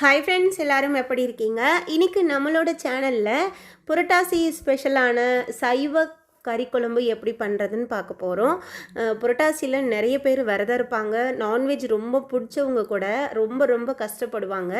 Hi friends எல்லாரும் எப்படி இருக்கீங்க? இன்றைக்கி நம்மளோட சேனலில் புரட்டாசி ஸ்பெஷலான சைவ கறி குழம்பு எப்படி பண்ணுறதுன்னு பார்க்க போகிறோம் புரட்டாசியில் நிறைய பேர் விரதம் இருப்பாங்க. நான்வெஜ் ரொம்ப பிடிச்சவங்க கூட ரொம்ப ரொம்ப கஷ்டப்படுவாங்க.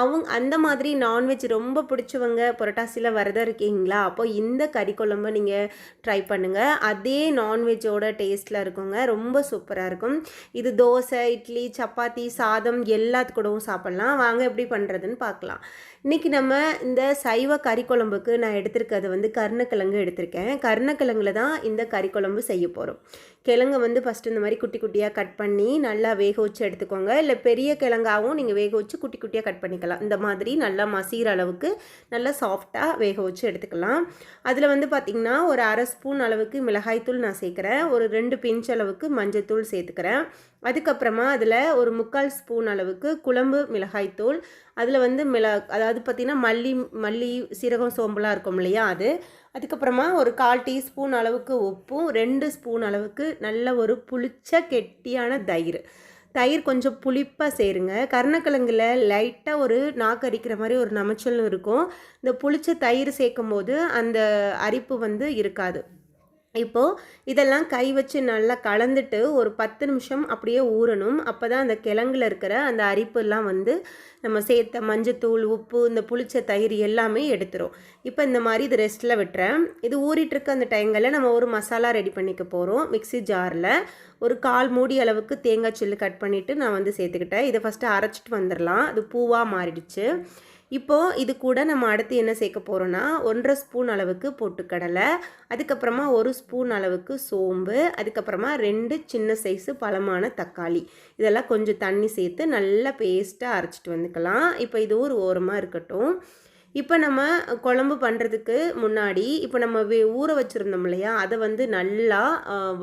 அவங்க அந்த மாதிரி நான்வெஜ் ரொம்ப பிடிச்சவங்க புரட்டாசியில் விரதம் இருக்கீங்களா? அப்போ இந்த கறி குழம்பு நீங்கள் ட்ரை பண்ணுங்கள் அதே நான்வெஜ்ஜோட டேஸ்ட்டில் இருக்குங்க. ரொம்ப சூப்பராக இருக்கும். இது தோசை இட்லி சப்பாத்தி சாதம் எல்லாத்து கூடவும் சாப்பிட்லாம். வாங்க எப்படி பண்ணுறதுன்னு பார்க்கலாம். இன்றைக்கி நம்ம இந்த சைவ கறி குழம்புக்கு நான் எடுத்திருக்கிறது வந்து கருணக்கிழங்கு எடுத்திருக்கேன். கருணக்கிழங்குல தான் இந்த கறி குழம்பு செய்ய போகிறோம் கிழங்கு வந்து ஃபஸ்ட்டு இந்த மாதிரி குட்டி குட்டியாக கட் பண்ணி நல்லா வேக வச்சு எடுத்துக்கோங்க. இல்லை பெரிய கிழங்காகவும் நீங்கள் வேக வச்சு குட்டி குட்டியாக கட் பண்ணிக்கலாம். இந்த மாதிரி நல்லா மசிகிற அளவுக்கு நல்லா சாஃப்டாக வேக வச்சு எடுத்துக்கலாம். அதில் வந்து பார்த்திங்கன்னா ஒரு அரை ஸ்பூன் அளவுக்கு மிளகாய்த்தூள் நான் சேர்க்குறேன். ஒரு ரெண்டு பிஞ்ச் அளவுக்கு மஞ்சத்தூள் சேர்த்துக்கிறேன். அதுக்கப்புறமா அதில் ஒரு முக்கால் ஸ்பூன் அளவுக்கு குழம்பு மிளகாய்த்தூள் அதில் வந்து மிள அதாவது பார்த்திங்கன்னா மல்லி மல்லி சீரகம் சோம்பலாக இருக்கும் இல்லையா அது. அதுக்கப்புறமா ஒரு கால் டீஸ்பூன் அளவுக்கு உப்பும் ரெண்டு ஸ்பூன் அளவுக்கு நல்ல ஒரு புளிச்ச கெட்டியான தயிர். தயிர் கொஞ்சம் புளிப்பாக சேருங்க. கருணக்கிழங்குல லைட்டாக ஒரு நாக்கு அரிக்கிற மாதிரி ஒரு நமைச்சலும் இருக்கும். இந்த புளிச்ச தயிர் சேர்க்கும் போது அந்த அரிப்பு வந்து இருக்காது. இப்போது இதெல்லாம் கை வச்சு நல்லா கலந்துட்டு ஒரு பத்து நிமிஷம் அப்படியே ஊறணும். அப்போ தான் அந்த கிழங்குல இருக்கிற அந்த அரிப்புலாம் வந்து நம்ம சேர்த்த மஞ்சத்தூள் உப்பு இந்த புளிச்ச தயிர் எல்லாமே எடுத்துரும். இப்போ இந்த மாதிரி இது ரெஸ்ட்டில் விட்டுறேன். இது ஊறிட்டுருக்க அந்த டைங்களில் நம்ம ஒரு மசாலா ரெடி பண்ணிக்க போகிறோம் மிக்ஸி ஜாரில் ஒரு கால் மூடி அளவுக்கு தேங்காய் சில்லு கட் பண்ணிவிட்டு நான் வந்து சேர்த்துக்கிட்டேன். இதை ஃபஸ்ட்டு அரைச்சிட்டு வந்துடலாம் அது பூவாக மாறிடுச்சு. இப்போது இது கூட நம்ம அடுத்து என்ன சேர்க்க போகிறோன்னா ஒன்றரை ஸ்பூன் அளவுக்கு பொட்டுக்கடலை அதுக்கப்புறமா ஒரு ஸ்பூன் அளவுக்கு சோம்பு அதுக்கப்புறமா ரெண்டு சின்ன சைஸு பழமான தக்காளி. இதெல்லாம் கொஞ்சம் தண்ணி சேர்த்து நல்லா பேஸ்ட்டாக அரைச்சிட்டு வந்துக்கலாம். இப்போ இது ஒரு ஓரமாக இருக்கட்டும். இப்போ நம்ம குழம்பு பண்ணுறதுக்கு முன்னாடி இப்போ நம்ம வே ஊற வச்சுருந்தோம் இல்லையா? அதை வந்து நல்லா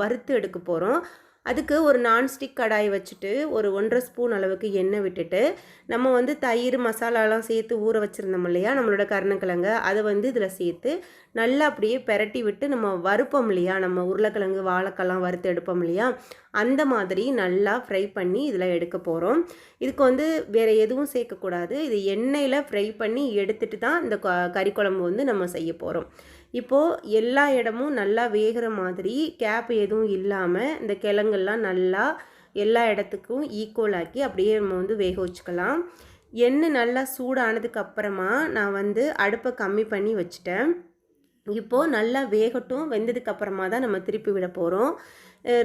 வறுத்து எடுக்க போகிறோம் அதுக்கு ஒரு நான்ஸ்டிக் கடாய் வச்சுட்டு ஒரு ஒன்றரை ஸ்பூன் அளவுக்கு எண்ணெய் விட்டுட்டு நம்ம வந்து தயிர் மசாலாலாம் சேர்த்து ஊற வச்சுருந்தோம் இல்லையா? நம்மளோட கருணக்கிழங்கு. அதை வந்து இதில் சேர்த்து நல்லா அப்படியே பெரட்டி விட்டு நம்ம வறுப்போம் இல்லையா? நம்ம உருளைக்கிழங்கு வாழைக்கெல்லாம் வறுத்து எடுப்போம் இல்லையா? அந்த மாதிரி நல்லா ஃப்ரை பண்ணி இதில் எடுக்க போகிறோம் இதுக்கு வந்து வேறு எதுவும் சேர்க்கக்கூடாது. இது எண்ணெயில் ஃப்ரை பண்ணி எடுத்துட்டு தான் இந்த கறி குழம்பு வந்து நம்ம செய்ய போகிறோம் இப்போது எல்லா இடமும் நல்லா வேகிற மாதிரி கேப் எதுவும் இல்லாமல் இந்த கிழங்கெல்லாம் நல்லா எல்லா இடத்துக்கும் ஈக்குவல் ஆக்கி அப்படியே நம்ம வந்து வேக வச்சுக்கலாம். எண்ணெய் நல்லா சூடானதுக்கு அப்புறமா நான் வந்து அடுப்பை கம்மி பண்ணி வச்சுட்டேன். இப்போது நல்லா வேகட்டும் வெந்ததுக்கு அப்புறமா தான் நம்ம திருப்பி விட போகிறோம்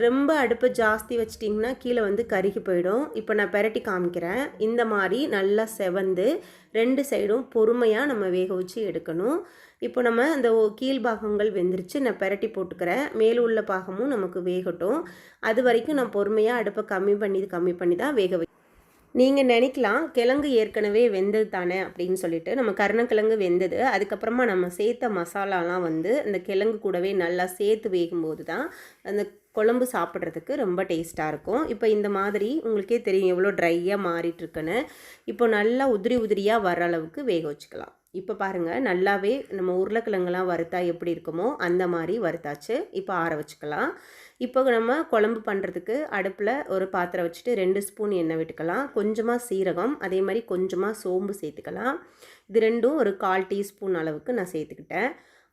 ரொம்ப அடுப்பை ஜாஸ்தி வச்சிட்டிங்கன்னா கீழே வந்து கருகி போயிடும். இப்போ நான் பெரட்டி காமிக்கிறேன். இந்த மாதிரி நல்லா செவந்து ரெண்டு சைடும் பொறுமையாக நம்ம வேக வச்சு எடுக்கணும். இப்போ நம்ம அந்த கீழ் பாகங்கள் வெந்துருச்சு நான் பெரட்டி போட்டுக்கிறேன். மேல் உள்ள பாகமும் நமக்கு வேகட்டும். அது வரைக்கும் நான் பொறுமையாக அடுப்பை கம்மி பண்ணி கம்மி பண்ணி தான் வேக நீங்கள் நினைக்கலாம் கிழங்கு ஏற்கனவே வெந்தது தானே அப்படின்னு சொல்லிட்டு நம்ம கருணக்கிழங்கு வெந்தது. அதுக்கப்புறமா நம்ம சேர்த்த மசாலாலாம் வந்து அந்த கிழங்கு கூடவே நல்லா சேர்த்து வேகும்போது தான் அந்த குழம்பு சாப்பிட்றதுக்கு ரொம்ப டேஸ்ட்டாக இருக்கும். இப்போ இந்த மாதிரி உங்களுக்கே தெரியும் எவ்வளோ ட்ரையாக மாறிட்டுருக்குன்னு இப்போ நல்லா உதிரி உதிரியாக வர அளவுக்கு வேக வச்சுக்கலாம். இப்போ பாருங்கள் நல்லாவே நம்ம உருளைக்கிழங்குலாம் வறுத்தா எப்படி இருக்குமோ அந்த மாதிரி வறுத்தாச்சு. இப்போ ஆற வச்சுக்கலாம். இப்போ நம்ம குழம்பு பண்ணுறதுக்கு அடுப்பில் ஒரு பாத்திரம் வச்சுட்டு ரெண்டு ஸ்பூன் எண்ணெய் விட்டுக்கலாம். கொஞ்சமாக சீரகம் அதே மாதிரி கொஞ்சமாக சோம்பு சேர்த்துக்கலாம். இது ரெண்டும் ஒரு கால் டீஸ்பூன் அளவுக்கு நான் சேர்த்துக்கிட்டேன்.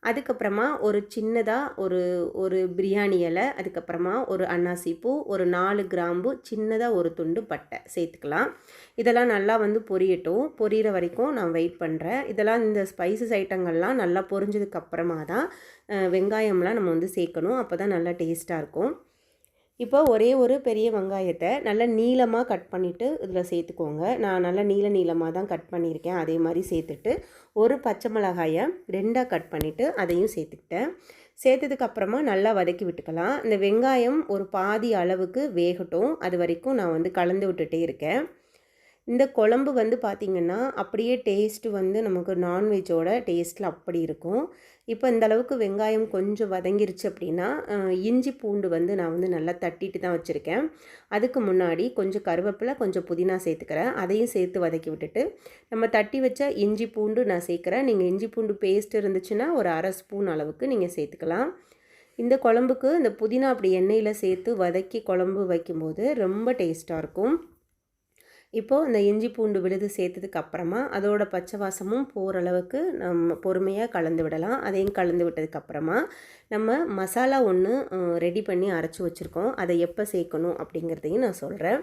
அதுக்கப்புறமா ஒரு சின்னதாக ஒரு ஒரு பிரியாணி இலை அதுக்கப்புறமா ஒரு அன்னாசி பூ ஒரு நாலு கிராம்பு சின்னதாக ஒரு துண்டு பட்டை சேர்த்துக்கலாம். இதெல்லாம் நல்லா வந்து பொரியட்டும். பொரியிற வரைக்கும் நான் வெயிட் பண்ணுறேன் இதெல்லாம் இந்த ஸ்பைசஸ் ஐட்டங்கள்லாம் நல்லா பொரிஞ்சதுக்கப்புறமா தான் வெங்காயம்லாம் நம்ம வந்து சேர்க்கணும். அப்போ தான் நல்லா டேஸ்ட்டாக இருக்கும். இப்போ ஒரே ஒரு பெரிய வெங்காயத்தை நல்லா நீளமாக கட் பண்ணிவிட்டு இதில் சேர்த்துக்கோங்க. நான் நல்லா நீள நீளமாக தான் கட் பண்ணியிருக்கேன். அதே மாதிரி சேர்த்துட்டு ஒரு பச்சை மிளகாயை ரெண்டாக கட் பண்ணிவிட்டு அதையும் சேர்த்துக்கிட்டேன். சேர்த்ததுக்கப்புறமா நல்லா வதக்கி விட்டுக்கலாம். இந்த வெங்காயம் ஒரு பாதி அளவுக்கு வேகட்டும். அது வரைக்கும் நான் வந்து கலந்து விட்டுட்டே இருக்கேன். இந்த குழம்பு வந்து பார்த்திங்கன்னா அப்படியே டேஸ்ட்டு வந்து நமக்கு நான்வெஜ்ஜோட டேஸ்ட்டில் அப்படி இருக்கும். இப்போ இந்த அளவுக்கு வெங்காயம் கொஞ்சம் வதங்கிருச்சு அப்படின்னா இஞ்சி பூண்டு வந்து நான் வந்து நல்லா தட்டிட்டு தான் வச்சுருக்கேன். அதுக்கு முன்னாடி கொஞ்சம் கருவேப்பிலை கொஞ்சம் புதினா சேர்த்துக்கிறேன். அதையும் சேர்த்து வதக்கி விட்டுட்டு நம்ம தட்டி வச்ச இஞ்சி பூண்டு நான் சேர்க்குறேன். நீங்கள் இஞ்சி பூண்டு பேஸ்ட் இருந்துச்சுன்னா ஒரு அரை ஸ்பூன் அளவுக்கு நீங்கள் சேர்த்துக்கலாம். இந்த குழம்புக்கு இந்த புதினா அப்படி எண்ணெயில் சேர்த்து வதக்கி குழம்பு வைக்கும்போது ரொம்ப டேஸ்ட்டாக இருக்கும். இப்போது இந்த இஞ்சி பூண்டு விழுது சேர்த்ததுக்கு அப்புறமா அதோட பச்சை வாசமும் போகிற அளவுக்கு நம்ம பொறுமையாக கலந்து விடலாம். அதையும் கலந்து விட்டதுக்கப்புறமா நம்ம மசாலா ஒன்று ரெடி பண்ணி அரைச்சி வச்சுருக்கோம். அதை எப்போ சேர்க்கணும் அப்படிங்கிறதையும் நான் சொல்கிறேன்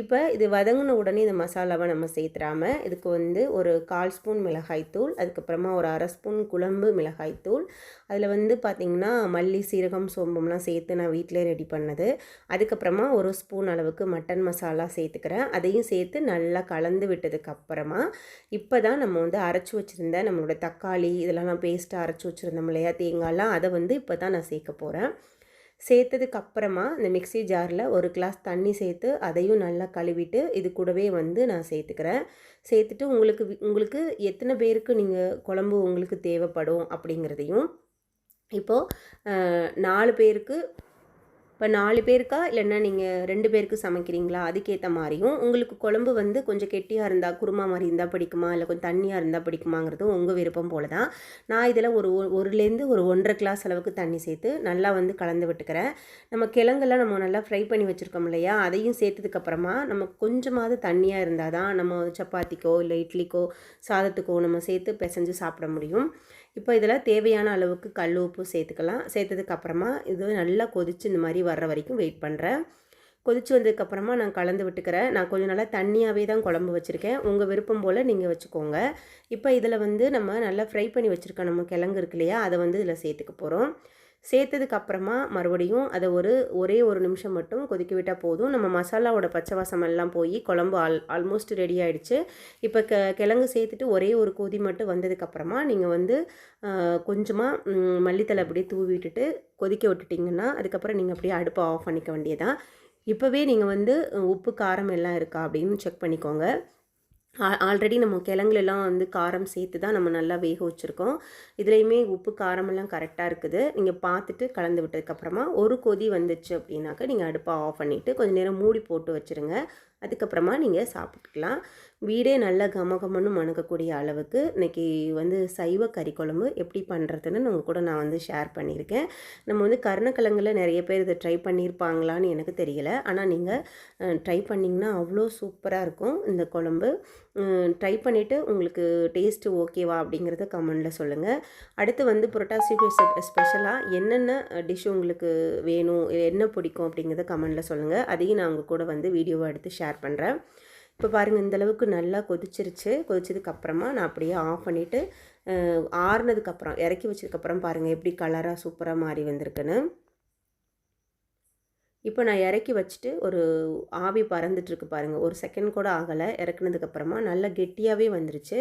இப்போ இது வதங்கின உடனே இந்த மசாலாவை நம்ம சேர்த்துறாமல் இதுக்கு வந்து ஒரு கால் ஸ்பூன் மிளகாய்த்தூள் அதுக்கப்புறமா ஒரு அரை ஸ்பூன் குழம்பு மிளகாய்த்தூள் அதில் வந்து பார்த்திங்கன்னா மல்லி சீரகம் சோம்பம்லாம் சேர்த்து நான் வீட்டிலே ரெடி பண்ணது. அதுக்கப்புறமா ஒரு ஸ்பூன் அளவுக்கு மட்டன் மசாலா சேர்த்துக்கிறேன். அதையும் சேர்த்து நல்லா கலந்து விட்டதுக்கப்புறமா இப்போ தான் நம்ம வந்து அரைச்சி வச்சுருந்த நம்மளோட தக்காளி இதெல்லாம் நான் பேஸ்ட்டாக அரைச்சி வச்சுருந்தோம் இல்லையா தேங்காய்லாம் அதை வந்து இப்போ தான் நான் சேர்க்க போகிறேன் சேர்த்ததுக்கு அப்புறமா இந்த மிக்ஸி ஜாரில் ஒரு கிளாஸ் தண்ணி சேர்த்து அதையும் நல்லா கழுவிட்டு இது கூடவே வந்து நான் சேர்த்துக்கிறேன். சேர்த்துட்டு உங்களுக்கு உங்களுக்கு எத்தனை பேருக்கு நீங்கள் குழம்பு உங்களுக்கு தேவைப்படும் அப்படிங்கிறதையும் இப்போது நாலு பேருக்கு இப்போ நாலு பேருக்கா? இல்லைன்னா நீங்கள் ரெண்டு பேருக்கு சமைக்கிறீங்களா? அதுக்கேற்ற மாதிரியும். உங்களுக்கு குழம்பு வந்து கொஞ்சம் கெட்டியாக இருந்தால் குருமா மாதிரி இருந்தால் பிடிக்குமா? இல்லை கொஞ்சம் தண்ணியாக இருந்தால் பிடிக்குமாங்கிறதும் உங்கள் விருப்பம் போல தான் நான் இதில் ஒரு ஒருலேருந்து ஒரு ஒன்றரை கிளாஸ் அளவுக்கு தண்ணி சேர்த்து நல்லா வந்து கலந்து விட்டுக்கிறேன். நம்ம கிழங்கெல்லாம் நம்ம நல்லா ஃப்ரை பண்ணி வச்சுருக்கோம் இல்லையா? அதையும் சேர்த்ததுக்கப்புறமா நம்ம கொஞ்சமாவது தண்ணியாக இருந்தால் தான் நம்ம சப்பாத்திக்கோ இல்லை இட்லிக்கோ சாதத்துக்கோ நம்ம சேர்த்து பிசைஞ்சு சாப்பிட முடியும். இப்போ இதில் தேவையான அளவுக்கு கல் உப்பு சேர்த்துக்கலாம். சேர்த்ததுக்கப்புறமா இது நல்லா கொதித்து இந்த மாதிரி வர்ற வரைக்கும் வெயிட் பண்ணுறேன் கொதித்து வந்ததுக்கப்புறமா நான் கலந்து விட்டுக்கிறேன். நான் கொஞ்சம் நல்லா தண்ணியாகவே தான் குழம்பு வச்சுருக்கேன். உங்கள் விருப்பம் போல் நீங்கள் வச்சுக்கோங்க. இப்போ இதில் வந்து நம்ம நல்லா ஃப்ரை பண்ணி வச்சுருக்கோம் நம்ம கிழங்கு இருக்கு இல்லையா? அதை வந்து இதில் சேர்த்துக்க போகிறோம் சேர்த்ததுக்கு அப்புறமா மறுபடியும் அதை ஒரு ஒரே ஒரு நிமிஷம் மட்டும் கொதிக்க விட்டால் போதும். நம்ம மசாலாவோட பச்சை வாசம் எல்லாம் போய் குழம்பு ஆல் ஆல்மோஸ்ட் ரெடி ஆகிடுச்சு இப்போ க கிழங்கு சேர்த்துட்டு ஒரே ஒரு கொதி மட்டும் வந்ததுக்கப்புறமா நீங்கள் வந்து கொஞ்சமாக மல்லித்தலை அப்படியே தூவி விட்டுட்டு கொதிக்க விட்டுட்டிங்கன்னா அதுக்கப்புறம் நீங்கள் அப்படியே அடுப்பை ஆஃப் பண்ணிக்க வேண்டியதான் இப்போவே நீங்கள் வந்து உப்பு காரம் எல்லாம் இருக்கா அப்படின்னு செக் பண்ணிக்கோங்க. ஆல்ரெடி நம்ம கிழங்குலலாம் வந்து காரம் சேர்த்து தான் நம்ம நல்லா வேக வச்சுருக்கோம். இதுலேயுமே உப்பு காரமெல்லாம் கரெக்டாக இருக்குது. நீங்கள் பார்த்துட்டு கலந்து விட்டதுக்கப்புறமா ஒரு கொதி வந்துச்சு அப்படின்னாக்கா நீங்கள் அடுப்பை ஆஃப் பண்ணிவிட்டு கொஞ்சம் நேரம் மூடி போட்டு வச்சுருங்க. அதுக்கப்புறமா நீங்கள் சாப்பிட்டுக்கலாம். வீடே நல்லா கமகமன்னு மணக்கக்கூடிய அளவுக்கு இன்றைக்கி வந்து சைவ கறி குழம்பு எப்படி பண்ணுறதுன்னு உங்கள் கூட நான் வந்து ஷேர் பண்ணியிருக்கேன். நம்ம வந்து கருணக்கிழங்கில் நிறைய பேர் இதை ட்ரை பண்ணியிருப்பாங்களான்னு எனக்கு தெரியல. ஆனால் நீங்கள் ட்ரை பண்ணிங்கன்னா அவ்வளோ சூப்பராக இருக்கும் இந்த குழம்பு. ட்ரை பண்ணிவிட்டு உங்களுக்கு டேஸ்ட்டு ஓகேவா அப்படிங்கிறத கமெண்டில் சொல்லுங்கள் அடுத்து வந்து புரட்டாசி ஸ்பெஷலாக என்னென்ன டிஷ் உங்களுக்கு வேணும் என்ன பிடிக்கும் அப்படிங்கிறத கமெண்டில் சொல்லுங்கள் அதையும் நான் உங்கள் கூட வந்து வீடியோவை எடுத்து ஷேர் ஷேர் பண்ணுறேன் இப்போ பாருங்கள் இந்தளவுக்கு நல்லா கொதிச்சிருச்சு. கொதிச்சதுக்கப்புறமா நான் அப்படியே ஆஃப் பண்ணிவிட்டு ஆறுனதுக்கப்புறம் இறக்கி வச்சதுக்கப்புறம் பாருங்கள் எப்படி கலராக சூப்பராக மாறி வந்திருக்குன்னு. இப்போ நான் இறக்கி வச்சுட்டு ஒரு ஆவி பறந்துட்டுருக்கு பாருங்கள் ஒரு செகண்ட் கூட ஆகலை. இறக்குனதுக்கப்புறமா நல்லா கெட்டியாகவே வந்துருச்சு.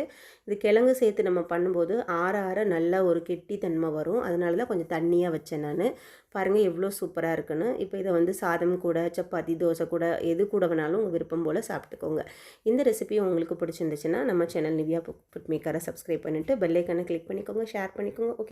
இது கிழங்கு சேர்த்து நம்ம பண்ணும்போது ஆற ஆற நல்ல ஒரு கெட்டித்தன்மை வரும். அதனால தான் கொஞ்சம் தண்ணியாக வச்சேன் நான். பாருங்கள் எவ்வளோ சூப்பராக இருக்குன்னு. இப்போ இதை வந்து சாதம் கூட சப்பாத்தி தோசை கூட எது கூட வேணாலும் உங்கள் விருப்பம் போல் சாப்பிட்டுக்கோங்க. இந்த ரெசிபி உங்களுக்கு பிடிச்சிருந்துச்சுன்னா நம்ம சேனல் நிவியா ஃபுட் மேக்கரை சப்ஸ்கிரைப் பண்ணிவிட்டு பெல்லைக்கனை கிளிக் பண்ணிக்கோங்க ஷேர் பண்ணிக்கோங்க. ஓகே